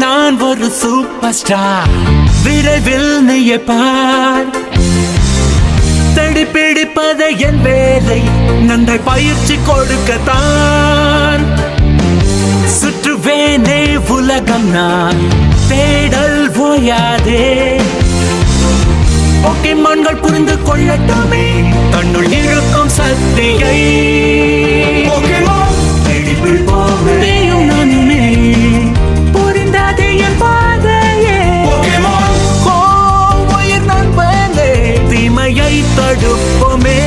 நான் ஒரு super star விரைவில் நீயே பார். தேடி என் வேலை. நன்றாய் பயிற்சி கொடுக்கத்தான் சுற்றுவேனே உலகம் நான். தேடல் ஓயாதே. போக்கிமான்கள் புரிந்து கொள்ளட்டுமே. தன்னுள் இருக்கும் சக்தியை தடுப்போமே